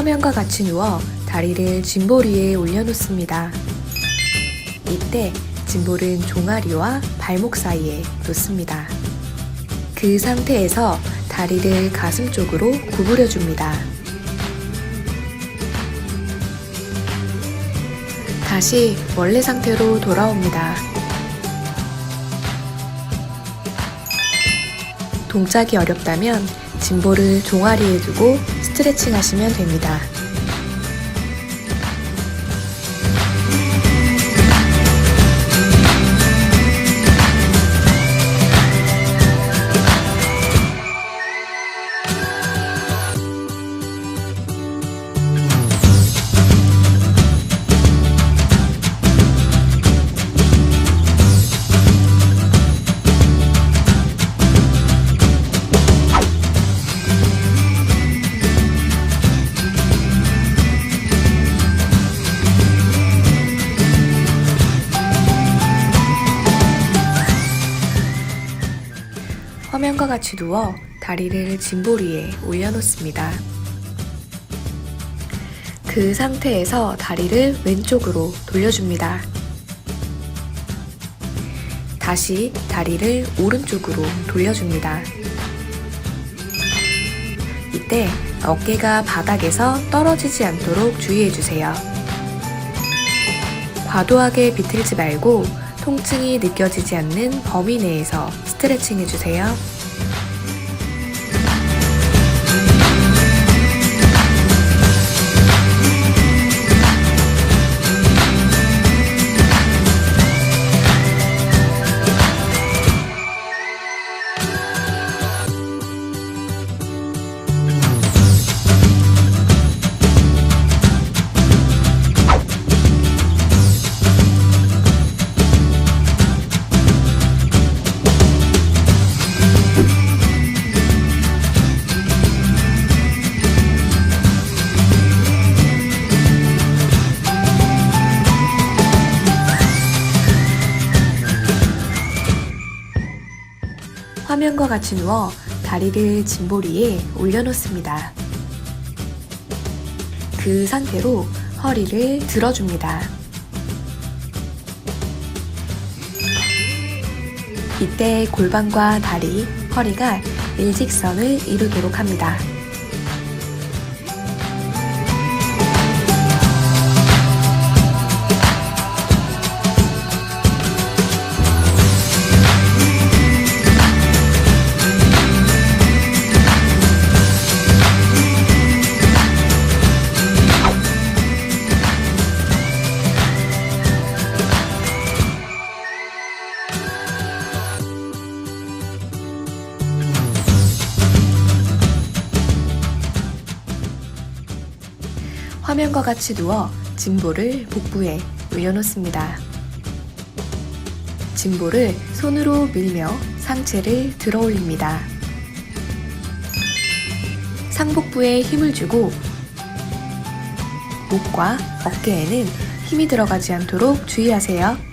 화면과 같이 누워 다리를 짐볼 위에 올려놓습니다. 이때 짐볼은 종아리와 발목 사이에 놓습니다. 그 상태에서 다리를 가슴 쪽으로 구부려 줍니다. 다시 원래 상태로 돌아옵니다. 동작이 어렵다면 짐볼을 종아리에 두고 스트레칭 하시면 됩니다. 화면과 같이 누워 다리를 짐볼 위에 올려놓습니다. 그 상태에서 다리를 왼쪽으로 돌려줍니다. 다시 다리를 오른쪽으로 돌려줍니다. 이때 어깨가 바닥에서 떨어지지 않도록 주의해주세요. 과도하게 비틀지 말고 통증이 느껴지지 않는 범위 내에서 스트레칭 해주세요. 화면과 같이 누워 다리를 짐볼 위에 올려놓습니다. 그 상태로 허리를 들어줍니다. 이때 골반과 다리, 허리가 일직선을 이루도록 합니다. 화면과 같이 누워 짐볼을 복부에 올려놓습니다. 짐볼을 손으로 밀며 상체를 들어 올립니다. 상복부에 힘을 주고 목과 어깨에는 힘이 들어가지 않도록 주의하세요.